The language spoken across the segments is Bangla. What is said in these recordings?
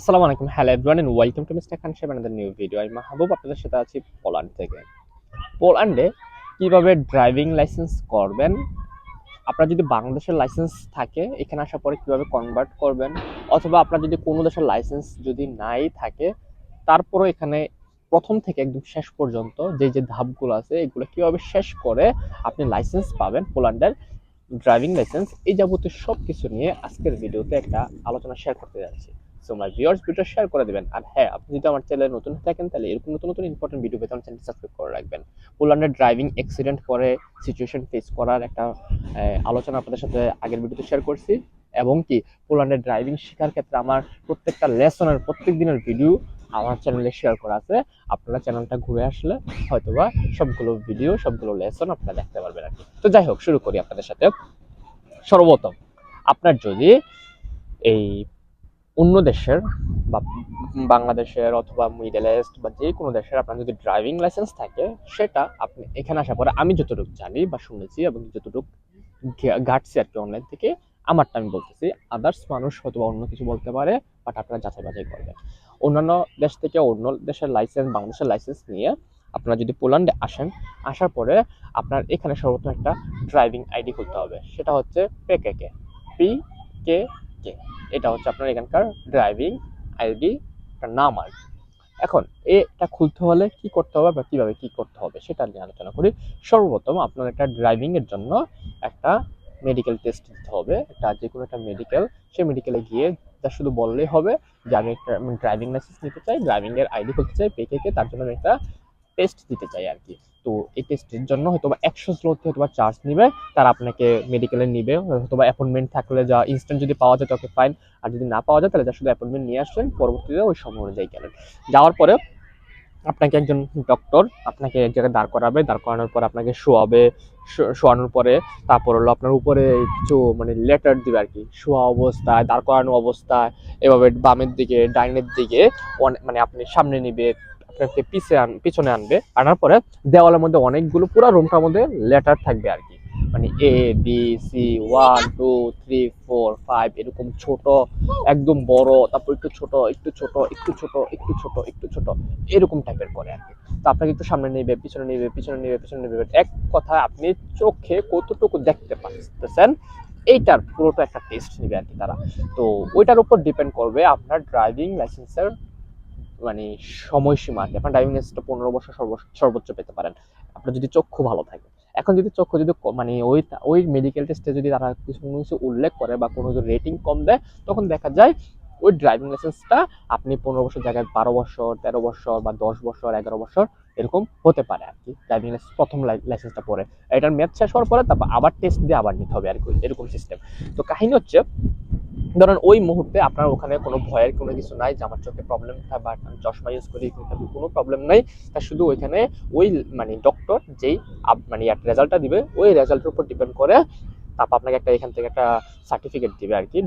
আসসালামু আলাইকুম। Hello everyone and welcome to mister Khan সাহেব নিউ ভিডিও আমি মাহবুব আপনাদের সাথে আছি পোল্যান্ড থেকে। পোল্যান্ডে কীভাবে ড্রাইভিং লাইসেন্স করবেন? আপনার যদি বাংলাদেশের লাইসেন্স থাকে, এখানে আসার পরে কীভাবে কনভার্ট করবেন? অথবা আপনার যদি কোনো দেশের লাইসেন্স যদি নাই থাকে, তারপরও এখানে প্রথম থেকে একদম শেষ পর্যন্ত যে যে ধাপগুলো আছে, এগুলো কীভাবে শেষ করে আপনি লাইসেন্স পাবেন পোল্যান্ডের ড্রাইভিং লাইসেন্স এই যাবতীয় সব কিছু নিয়ে আজকের ভিডিওতে একটা আলোচনা শেয়ার করতে যাচ্ছি। মাই ভিউয়ার্স ভিডিও শেয়ার করে দিবেন। আর হ্যাঁ আপনি যদি আমার চ্যানেলে নতুন থাকেন, তাহলে এরকম নতুন নতুন ইম্পর্টেন্ট ভিডিও পেতে আমার চ্যানেলটি সাবস্ক্রাইব করে রাখবেন। পোল্যান্ডের ড্রাইভিং অ্যাক্সিডেন্ট করে সিচুয়েশন ফেস করার একটা আলোচনা আপনাদের সাথে আগের ভিডিওতে শেয়ার করছি। এবং কি পোল্যান্ডের ড্রাইভিং শেখার ক্ষেত্রে আমার প্রত্যেকটা লেসনের প্রত্যেক দিনের ভিডিও আমার চ্যানেলে শেয়ার করা আছে। আপনারা চ্যানেলটা ঘুরে আসলে হয়তোবা সবগুলো ভিডিও সবগুলো লেসন আপনারা দেখতে পারবেন আর কি। তো যাই হোক, শুরু করি আপনাদের সাথে। সর্বপ্রথম, আপনার যদি এই অন্য দেশের বা বাংলাদেশের অথবা মিডল ইস্ট বা যে কোনো দেশের আপনার যদি ড্রাইভিং লাইসেন্স থাকে, সেটা আপনি এখানে আসার পরে আমি যতটুকু জানি বা শুনেছি এবং যতটুকু ঘাটছি আর কি অনলাইন থেকে, আমারটা আমি বলতেছি আদার্স মানুষ হয়তো অন্য কিছু বলতে পারে বাট আপনারা যাচাই বাছাই করবেন। অন্যান্য দেশ থেকে অন্য দেশের লাইসেন্স বাংলাদেশের লাইসেন্স নিয়ে আপনারা যদি পোল্যান্ডে আসেন, আসার পরে আপনার এখানে সর্বপ্রথম একটা ড্রাইভিং আইডি খুলতে হবে। সেটা হচ্ছে পেকেকে পি কে কে? এটা হচ্ছে আপনার এখানকার ড্রাইভিং আইডি নাম আর। এখন, এটা খুলতে হলে কি করতে হবে বা কীভাবে কি করতে হবে সেটা নিয়ে আলোচনা করি। সর্বপ্রথম আপনার একটা ড্রাইভিং এর জন্য একটা মেডিকেল টেস্ট দিতে হবে। একটা যে কোনো একটা মেডিকেল সেই মেডিকেলে গিয়ে তা শুধু বললেই হবে যে আমি একটা ড্রাইভিং লাইসেন্স নিতে চাই ড্রাইভিংয়ের আইডি খুলতে চাই পেকে তার জন্য আমি একটা টেস্ট দিতে চাই আর কি তো এই টেস্টের জন্য হয়তো বা একশো স্লোতে হয়তো বা চার্জ নিবে, তারা আপনাকে মেডিকেলে নিবে হয়তো বা অ্যাপয়েন্টমেন্ট থাকলে যা ইনস্ট্যান্ট যদি পাওয়া যায় তাকে ফাইন আর যদি না পাওয়া যায় তাহলে যা শুধু অ্যাপয়েন্টমেন্ট নিয়ে আসবেন পরবর্তীতে ওই সময় অনুযায়ী গেলেন। যাওয়ার পরে আপনাকে একজন ডক্টর আপনাকে এক জায়গায় দাঁড় করাবে, দাঁড় করানোর পর আপনাকে শোয়াবে শোয়ানোর পরে তারপর হলো আপনার উপরে কিছু মানে লেটার দিবে আর কি শোয়া অবস্থায়, দাঁড় করানো অবস্থায়, এভাবে বামের দিকে, ডাইনের দিকে মানে আপনি সামনে নিবে আপনাকে পিছে আন পিছনে আনবে। আনার পরে দেওয়ালের মধ্যে অনেকগুলো পুরো রুমটার মধ্যে লেটার থাকবে আর কি। মানে A B C one two three four five এরকম ছোট, একদম বড়, তারপর একটু ছোট একটু ছোট একটু ছোট একটু ছোট একটু ছোট এরকম টাইপের করে আর কি। তো আপনাকে একটু সামনে নেবে, পিছনে নেবে পিছনে নেবে পিছনে নেবে। এক কথায় আপনি চোখে কতটুকু দেখতে পাচ্ছেন, এইটার পুরোটা একটা টেস্ট নেবে আর কি তারা। তো ওইটার উপর ডিপেন্ড করবে আপনার ড্রাইভিং লাইসেন্সের মানে সময়সীমা কি আপনার ড্রাইভিং লাইসেন্সটা পনেরো বছর সর্বোচ্চ পেতে পারেন। আপনার যদি চক্ষু ভালো থাকে। এখন যদি চক্ষু যদি মানে ওই ওই মেডিকেল টেস্টে যদি তারা কিছু কিছু উল্লেখ করে বা কোনো কিছু রেটিং কম দেয়, তখন দেখা যায় ওই ড্রাইভিং লাইসেন্সটা আপনি পনেরো বছর জায়গায় বারো বছর, তেরো বছর বা দশ বছর, এগারো বছর এরকম হতে পারে আর কি ড্রাইভিং লাইসেন্স প্রথম লাইসেন্সটা পরে। এটার মেয়াদ শেষ হওয়ার পরে তারপর আবার টেস্ট দিয়ে আবার নিতে হবে আর কি এরকম সিস্টেম তো কাহিনী হচ্ছে ধরেন ওই মুহূর্তে আপনার ওখানে কোনো ভয়ের কোনো কিছু নাই, যে আমার চোখে প্রবলেম বা আমি চশমা ইউজ করি কোনো প্রবলেম নাই। তা শুধু ওইখানে ওই মানে ডক্টর যেই মানে রেজাল্টটা দিবে, ওই রেজাল্টের উপর ডিপেন্ড করে তারপর আপনাকে একটা এখান থেকে একটা সার্টিফিকেট দিবে আর কি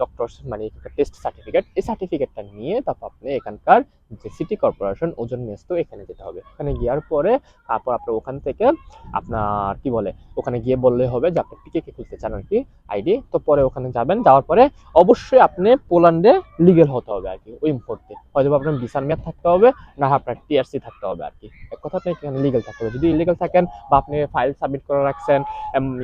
ডক্টর মানে টেস্ট সার্টিফিকেট এই সার্টিফিকেটটা নিয়ে তারপর আপনি এখানকার যে সিটি কর্পোরেশন ওজন মেস্তো এখানে যেতে হবে। ওখানে গিয়ার পরে তারপর আপনার ওখান থেকে আপনার কি বলে, ওখানে গিয়ে বললে হবে যে আপনি পিকে কে খুলতে চান আর কি আইডি তো পরে ওখানে যাবেন, যাওয়ার পরে অবশ্যই আপনি পোল্যান্ডে লিগেল হতে হবে আর কি, ওই মুহূর্তে। হয়তো আপনার ভিসার মেয়াদ থাকতে হবে, না আপনার টিআরসি থাকতে হবে আর কি। এক কথা আপনি এখানে লিগেল থাকতে হবে। যদি ইলিগাল থাকেন বা আপনি ফাইল সাবমিট করে রাখছেন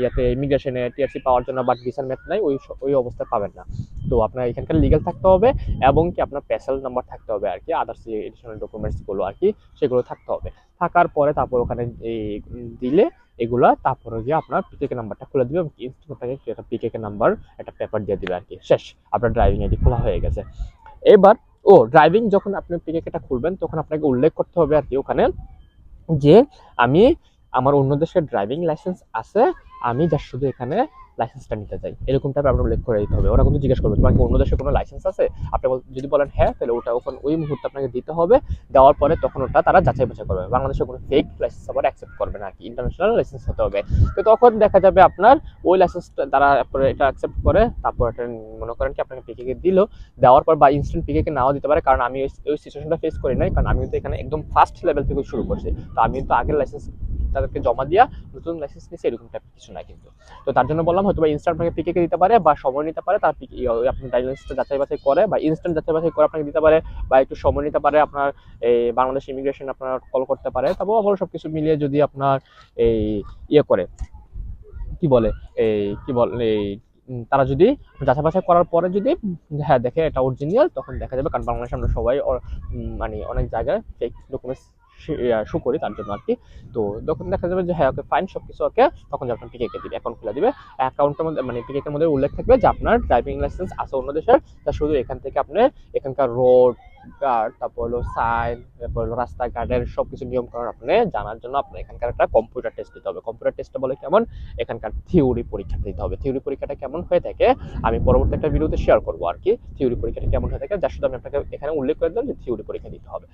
ইয়াতে ইমিগ্রেশনে টিআরসি পাওয়ার জন্য বাট ভিসার মেয়াদ নাই, ওই ওই অবস্থায় পাবেন না। তো আপনার এখানকার লিগেল থাকতে হবে এবং কি আপনার পেশাল নাম্বার থাকতে হবে আর কি আদার্স যে এডিশনাল ডকুমেন্টসগুলো আর কি, সেগুলো থাকতে হবে। থাকার পরে তারপর ওখানে এই দিলে এগুলা, তারপরে গিয়ে আপনার পিকেকে নাম্বারটা খুলে দিবে এবং ইনস্ট্যান্ট আপনাকে একটা পিকেকে নাম্বার একটা পেপার দিয়ে দিবে আর কি। শেষ। আপনার ড্রাইভিং আইডি খোলা হয়ে গেছে। এবার, ও ড্রাইভিং যখন আপনি পিকেকেটা খুলবেন, তখন আপনাকে উল্লেখ করতে হবে আর কি ওখানে যে আমি, আমার অন্য দেশের ড্রাইভিং লাইসেন্স আছে, আমি যা শুধু এখানে লাইসেন্সটা নিতে চাই। এরকম টাইপের আপনার উল্লেখ করে দিতে হবে। ওরা কিন্তু জিজ্ঞেস করবে, তোমার কি অন্য দেশে কোনো লাইসেন্স আছে? আপনি যদি বলেন হ্যাঁ তাহলে ওটা ওখানে, ওই মুহূর্তে আপনাকে দিতে হবে। দেওয়ার পরে তখন ওটা তারা যাচাই বাছাই করবে। বাংলাদেশে কোনো ফেক লাইসেন্স আবার অ্যাকসেপ্ট করবে না কি ইন্টারন্যাশনাল লাইসেন্স হতে হবে। তো তখন দেখা যাবে আপনার ওই লাইসেন্সটা তারা পরে এটা অ্যাকসেপ্ট করে, তারপর এটা মনে করেন কি আপনাকে পিকেকে দিল। দেওয়ার পর বা ইনস্ট্যান্ট পিকেকে নাও দিতে পারে, কারণ আমি ওই সিচুয়েশনটা ফেস করি নাই। কারণ আমি তো এখানে একদম ফার্স্ট লেভেল থেকে শুরু করছি। তো আমি তো আগের লাইসেন্স তাদেরকে জমা দিয়া নতুন লাইসেন্স নিচ্ছে এরকম টাইপ কিছু না কিন্তু। তো তার জন্য বললাম হয়তো বা ইনস্ট্যান্ট পিকে দিতে পারে বা সময় নিতে পারে, তার আপনার ড্রাইভিং যাচাই বাছাই করে বা ইনস্ট্যান্ট যাচাই বাছাই করে আপনাকে দিতে পারে বা একটু সময় নিতে পারে আপনার, এই বাংলাদেশ ইমিগ্রেশন আপনার কল করতে পারে তারপর আবার সব কিছু মিলিয়ে যদি আপনার এই ইয়ে করে, কি বলে, এই, কি বলে, এই তারা যদি যাচাই বাছাই করার পরে যদি হ্যাঁ দেখে এটা অরিজিনাল তখন দেখা যাবে, কারণ বাংলাদেশে আমরা সবাই মানে অনেক জায়গায় ফেক ডকুমেন্টস শু করি, তার জন্য আর কি তো যখন দেখা যাবে যে হ্যাঁ ওকে ফাইন সব কিছু ওকে, তখন যে আপনার পিকেকে দিবে অ্যাকাউন্ট খুলে দিবে। অ্যাকাউন্টের মধ্যে মানে পিকেকের মধ্যে উল্লেখ থাকবে যে, আপনার ড্রাইভিং লাইসেন্স আছে অন্য দেশের। তা শুধু এখান থেকে আপনি এখানকার রোড গার্ড, তারপর হলো সাইন, তারপর হলো রাস্তাঘাটের সব কিছু নিয়ম কানুন আপনি জানার জন্য আপনার এখানকার একটা কম্পিউটার টেস্ট দিতে হবে। কম্পিউটার টেস্টটা বলে কেমন? এখানকার থিওরি পরীক্ষা দিতে হবে। থিওরি পরীক্ষাটা কেমন হয়ে থাকে? আমি পরবর্তী একটা ভিডিওতে শেয়ার করব আর কি। থিওরি পরীক্ষাটা কেমন হয়ে থাকে? যার শুধু আমি আপনাকে এখানে উল্লেখ করে দিলাম যে থিওরি পরীক্ষা দিতে হবে।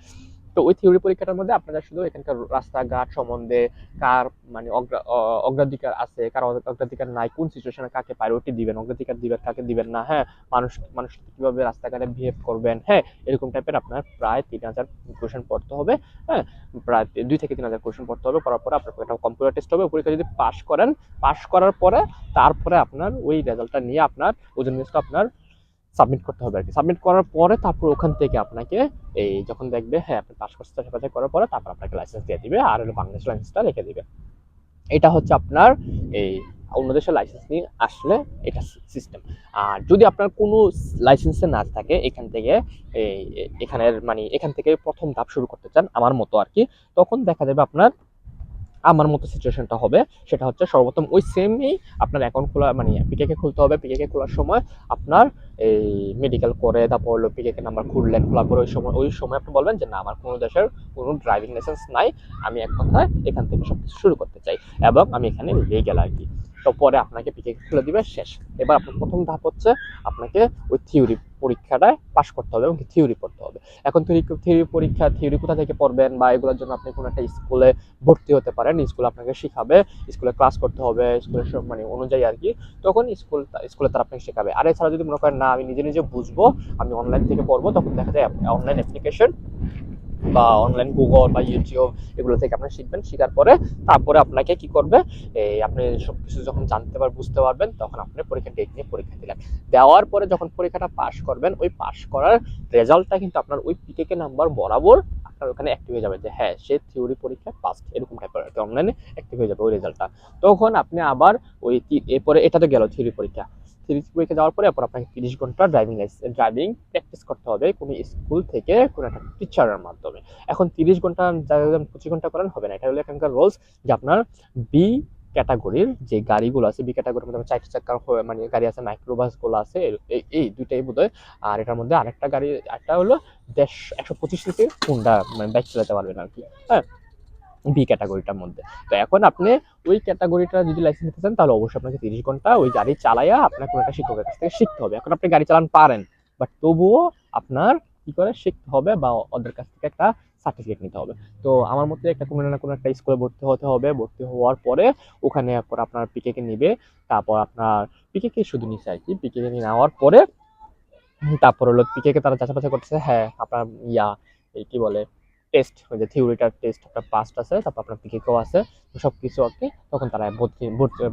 তো ওই থিওরি পরীক্ষাটার মধ্যে আপনারা শুধু এখানকার রাস্তাঘাট সম্বন্ধে কার মানে অগ্রা- অগ্রাধিকার আছে, কার অগ্রাধিকার নাই, কোন সিচুয়েশনে কাকে প্রায়োরিটি দিবেন, অগ্রাধিকার দিবেন, কাকে দিবেন না হ্যাঁ? মানুষ মানুষ কীভাবে রাস্তাঘাটে বিহেভ করবেন হ্যাঁ? এরকম টাইপের আপনার প্রায় তিন হাজার কোয়েশন পড়তে হবে হ্যাঁ? প্রায় দুই থেকে তিন হাজার কোয়েশন পড়তে হবে করার পরে আপনার একটা কম্পিউটার টেস্ট হবে, পরীক্ষা যদি পাস করেন পাস করার পরে তারপরে আপনার ওই রেজাল্টটা নিয়ে আপনার ওজন লিস্টটা আপনার সাবমিট করতে হবে আর কি সাবমিট করার পরে তারপর ওখান থেকে আপনাকে এই যখন দেখবে হ্যাঁ আপনি পাস করতে সাথে করার পরে তারপর আপনাকে লাইসেন্স দিয়ে দিবে, আর হলো বাংলাদেশ লাইসেন্সটা রেখে দিবে। এটা হচ্ছে আপনার এই অন্য দেশের লাইসেন্স নিয়ে আসলে এটা সিস্টেম আর যদি আপনার কোনো লাইসেন্সে না থাকে, এখান থেকে এই এখানের মানে এখান থেকে প্রথম ধাপ শুরু করতে চান আমার মতো আর কি, তখন দেখা যাবে আপনার, আমার মতো সিচুয়েশনটা হবে। সেটা হচ্ছে সর্বপ্রথম ওই সেমই আপনার অ্যাকাউন্ট খোলা মানে পিকেকে খুলতে হবে। পিকেকে খোলার সময় আপনার এই মেডিকেল করে, তারপর হলো পিকেকে নাম্বার খুললেন, খোলার পরে ওই সময় ওই সময় আপনি বলবেন যে, না, আমার কোনো দেশের কোনো ড্রাইভিং লাইসেন্স নাই। আমি এক কথায় এখান থেকে সব কিছু শুরু করতে চাই। এবং আমি এখানে লিগেল আর কি। তো পরে আপনাকে পিকেকে খুলে দিবে, শেষ। এবার আপনার প্রথম ধাপ হচ্ছে আপনাকে ওই থিওরি পরীক্ষাটায় পাশ করতে হবে এবং থিওরি পড়তে হবে। এখন থিওরি থিওরি পরীক্ষা থিওরি কোথা থেকে পড়বেন বা এগুলোর জন্য আপনি কোনো একটা স্কুলে ভর্তি হতে পারেন স্কুল আপনাকে শেখাবে স্কুলে ক্লাস করতে হবে স্কুলের সব মানে অনুযায়ী আর কি, তখন স্কুল স্কুলে তারা আপনাকে শেখাবে। আর এছাড়া যদি মনে করেন, না, আমি নিজে নিজে বুঝব, আমি অনলাইন থেকে পড়ব তখন দেখা যায় অনলাইন অ্যাপ্লিকেশন বা অনলাইন গুগল বা ইউটিউব এগুলো থেকে আপনি শিখবেন, শেখার পরে তারপরে আপনাকে কি করবে? এই আপনি সব কিছু যখন জানতে পার, বুঝতে পারবেন, তখন আপনি পরীক্ষা ডেট নিয়ে পরীক্ষা দিলেন। দেওয়ার পরে যখন পরীক্ষাটা পাস করবেন, ওই পাস করার রেজাল্টটা কিন্তু আপনার ওই পিকেকে নাম্বার বরাবর আপনার ওখানে অ্যাক্টিভ হয়ে যাবে যে হ্যাঁ সে থিওরি পরীক্ষা পাস এরকম টাইপের অনলাইনে অ্যাক্টিভ হয়ে যাবে ওই রেজাল্টটা তখন আপনি আবার ওই এরপরে এটা তো গেল থিওরি পরীক্ষা। থিওরি পরীক্ষা যাওয়ার পরে এরপর আপনাকে তিরিশ ঘণ্টা ড্রাইভিং লাইসেন্স ড্রাইভিং প্র্যাকটিস করতে হবে কোনো স্কুল থেকে কোনো একটা টিচারের মাধ্যমে। এখন তিরিশ ঘণ্টা পঁচিশ ঘণ্টা করেন, হবে না। এটা হলো এখানকার রোলস যে আপনার বি ক্যাটাগরির যে গাড়িগুলো আছে বি ক্যাটাগরির মধ্যে চার চাকার মানে গাড়ি আছে মাইক্রোবাসগুলো আছে এই- দুইটাই বোধ আর এটার মধ্যে আরেকটা গাড়ি একটা হলো দেশ একশো পঁচিশ সিসি হুন্ডা মানে বাইক চালাতে পারবেন আর কি। হ্যাঁ? বি ক্যাটাগরিটার মধ্যে। তো এখন আপনি ওই ক্যাটাগরিটা যদি লাইসেন্স নিতে চান, তাহলে অবশ্যই আপনাকে তিরিশ ঘণ্টা ওই গাড়ি চালাইয়া আপনার কোনো একটা শিক্ষকের কাছ থেকে শিখতে হবে। এখন আপনি গাড়ি চালান পারেন বাট তবুও আপনার কি করে শিখতে হবে বা ওদের কাছ থেকে একটা সার্টিফিকেট নিতে হবে। তো আমার মতে একটা কোনো না কোনো একটা স্কুলে ভর্তি হতে হবে। ভর্তি হওয়ার পরে ওখানে পর আপনার পিকেকে নিবে, তারপর আপনার পিকেকে শুধু নিচ্ছে আর কি। পিকেকে নেওয়ার পরে তারপর হলো পিকেকে তারা বাছাই করতেছে হ্যাঁ আপনার ইয়া, এই কি বলে টেস্ট ওই যে থিওরিটার টেস্ট আপনার পাস্ট আছে, তারপর আপনার পিকেকেও আছে সব কিছু আর কি, তখন তারা ভর্তি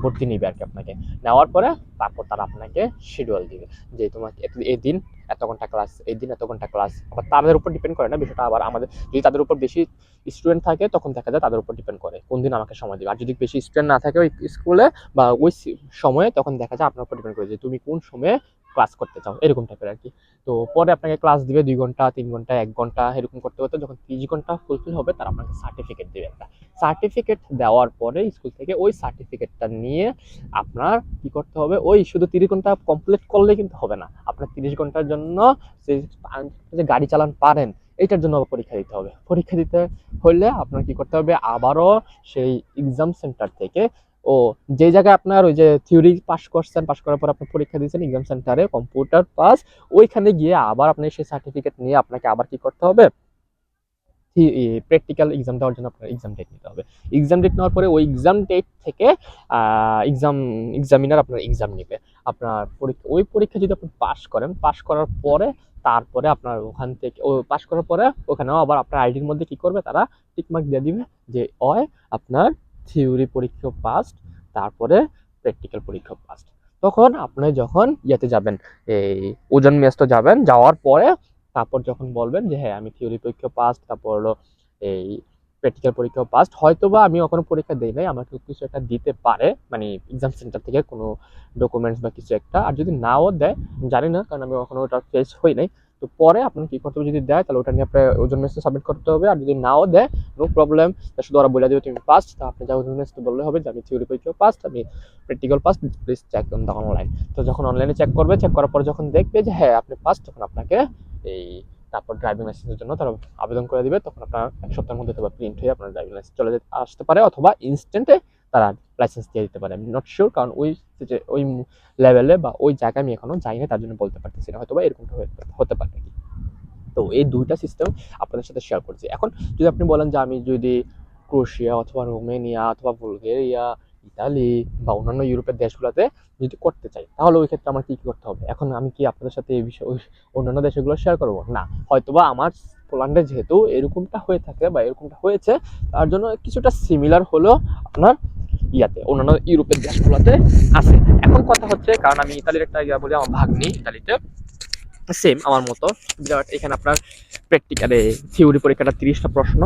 ভর্তি আর কি আপনাকে। নেওয়ার পরে তারপর তারা আপনাকে শিডিউল দিবে, যে তোমাকে এই দিন এত ঘণ্টা ক্লাস এই দিন এত ঘণ্টা ক্লাস আবার তাদের উপর ডিপেন্ড করে না, বিষয়টা আবার আমাদের, যদি তাদের উপর বেশি স্টুডেন্ট থাকে, তখন দেখা যায় তাদের উপর ডিপেন্ড করে, কোন দিন আমাকে সময় দিবে। আর যদি বেশি স্টুডেন্ট না থাকে ওই স্কুলে বা ওই সময়ে, তখন দেখা যায় আপনার উপর ডিপেন্ড করে যে তুমি কোন সময়ে ক্লাস করতে চাও, এরকম টাইপের আর কি তো পরে আপনাকে ক্লাস দিবে দুই ঘণ্টা, তিন ঘণ্টা, এক ঘণ্টা, এরকম করতে করতে যখন তিরিশ ঘণ্টা ফুলফিল হবে, তারা আপনাকে সার্টিফিকেট দেবে একটা। সার্টিফিকেট দেওয়ার পরে স্কুল থেকে ওই সার্টিফিকেটটা নিয়ে আপনার কি করতে হবে, ওই শুধু তিরিশ ঘণ্টা কমপ্লিট করলে কিন্তু হবে না। আপনার তিরিশ ঘণ্টার জন্য যে গাড়ি চালান পারেন এইটার জন্য আবার পরীক্ষা দিতে হবে। পরীক্ষা দিতে হলে আপনার কি করতে হবে, আবারও সেই এক্সাম সেন্টার থেকে ও, যে জায়গায় আপনার ওই যে থিওরি পাস করছেন পাস করার পর আপনি পরীক্ষা দিয়েছেন এক্সাম সেন্টারে কম্পিউটার পাস ওইখানে গিয়ে আবার আপনি সেই সার্টিফিকেট নিয়ে আপনাকে আবার কি করতে হবে? প্র্যাকটিক্যাল এক্সাম দেওয়ার জন্য আপনার এক্সাম ডেট নিতে হবে। এক্সাম ডেট নেওয়ার পরে ওই এক্সাম ডেট থেকে এক্সাম এক্সামিনার আপনার এক্সাম নেবে। আপনার পরীক্ষা, ওই পরীক্ষা যদি আপনি পাস করেন পাস করার পরে তারপরে আপনার ওখান থেকে, ও পাস করার পরে ওখানেও আবার আপনার আইডির মধ্যে কি করবে? তারা টিকমার্ক দিয়ে দিবে যে, অয়, আপনার থিওরি পরীক্ষা পাস্ট তারপরে প্র্যাকটিক্যাল পরীক্ষা পাস্ট তখন আপনি যখন ইয়েতে যাবেন, এই ওজন মেসটা যাবেন, যাওয়ার পরে তারপর যখন বলবেন যে হ্যাঁ আমি থিওরি পরীক্ষা পাস্ট তারপর হলো এই প্র্যাকটিক্যাল পরীক্ষা পাস্ট হয়তো বা আমি ওখানে পরীক্ষা দিই নাই, আমাকে কিছু একটা দিতে পারে মানে এক্সাম সেন্টার থেকে কোনো ডকুমেন্টস বা কিছু একটা। আর যদি নাও দেয়, জানি না, কারণ আমি ওখানে ওটা ফেস হই নাই। তো পরে আপনার কি করতে হবে যদি দেয়, তাহলে ওটা নিয়ে আপনার ওজন মেসে সাবমিট করতে হবে। আর যদি নাও দেয় নো প্রবলেম শুধু ওরা বলে দেবে, তুমি পাস্ট তা আপনি যা ওজন মেসে বললে হবে যে, আমি থিওরি পরীক্ষা পাস্ট আমি practical passed please check on the online তো যখন অনলাইনে চেক করবে চেক করার পর যখন দেখবে যে হ্যাঁ আপনি পাস্ট তখন আপনাকে এই তারপর ড্রাইভিং লাইসেন্সের জন্য তারা আবেদন করে দিবে। তখন আপনার এক সপ্তাহের মধ্যে অথবা প্রিন্ট হয়ে আপনার ড্রাইভিং লাইসেন্স চলে আসতে পারে অথবা ইনস্ট্যান্টে তারা লাইসেন্স দিয়ে দিতে পারে। আমি নট শিওর কারণ ওই ওই লেভেলে বা ওই জায়গায় আমি এখনও যাই না তার জন্য বলতে পারতেছি না। হয়তো বা এরকমটা হতে- পারে কি। তো এই দুইটা সিস্টেম আপনাদের সাথে শেয়ার করছি। এখন যদি আপনি বলেন যে আমি যদি ক্রোশিয়া অথবা রোমেনিয়া অথবা বুলগেরিয়া, ইতালি বা অন্যান্য ইউরোপের দেশগুলোতে যদি করতে চাই, তাহলে ওই ক্ষেত্রে আমার কী কী করতে হবে? এখন আমি কি আপনাদের সাথে এই বিষয়ে, ওই অন্যান্য দেশগুলো শেয়ার করব? না। হয়তোবা আমার পোল্যান্ডে যেহেতু এরকমটা হয়ে থাকে বা এরকমটা হয়েছে, তার জন্য কিছুটা সিমিলার হলো আপনার ইয়াতে, অন্যান্য ইউরোপের দেশগুলোতে আছে। এখন কথা হচ্ছে, কারণ আমি ইতালির একটা ইয়া বলি, আমার ভাগ্নি ইতালিতে। সেম আমার মতো। বিরাট, এখানে আপনার প্র্যাকটিক্যালে থিওরি পরীক্ষাটা তিরিশটা প্রশ্ন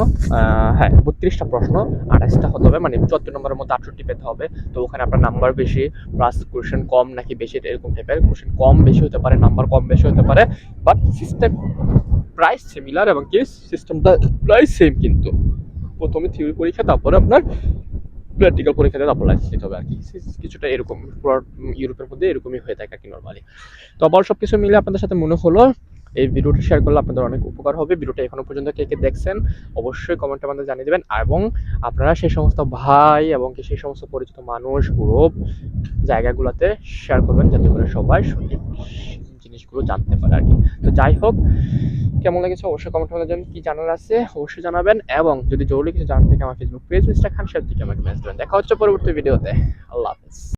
হ্যাঁ বত্রিশটা প্রশ্ন, আঠাশটা হতে হবে মানে চোদ্দ নম্বরের মধ্যে আটষট্টি পেতে হবে। তো ওখানে আপনার নাম্বার বেশি প্লাস কোশ্চেন কম নাকি বেশি, এরকম টাইপের কোশ্চেন কম বেশি হতে পারে নাম্বার কম বেশি হতে পারে বাট সিস্টেম প্রায় সিমিলার এবং কি সিস্টেমটা প্রায় সেম কিন্তু। প্রথমে থিওরি পরীক্ষা, তারপরে আপনার প্র্যাকটিক্যাল পরীক্ষাতে তারপর লাইসেন্স নিতে হবে আর কি কিছুটা এরকম, পুরো ইউরোপের মধ্যে এরকমই হয়ে থাকে আর কি নর্মালি তো আবার সব কিছু মিলে আপনাদের সাথে মনে হলো, এই ভিডিওটা শেয়ার করলে আপনাদের অনেক উপকার হবে। ভিডিওটা এখনও পর্যন্ত কে কে দেখছেন, অবশ্যই কমেন্টে আমাদের জানিয়ে দেবেন। এবং আপনারা সেই সমস্ত ভাই এবং সেই সমস্ত পরিচিত মানুষ গ্রুপ জায়গাগুলোতে শেয়ার করবেন, যাতে করে সবাই সঠিক জিনিসগুলো জানতে পারে আর কি। তো যাই হোক, কেমন লেগেছে অবশ্যই কমেন্ট করে জানেন কি জানার আছে অবশ্যই জানাবেন এবং যদি জরুরি কিছু জানার থেকে আমার ফেসবুক পেজ মিস্টার খান সেটা থেকে আমাকে মেসেজ দেবেন দেখা হচ্ছে পরবর্তী ভিডিওতে আল্লাহ হাফেজ।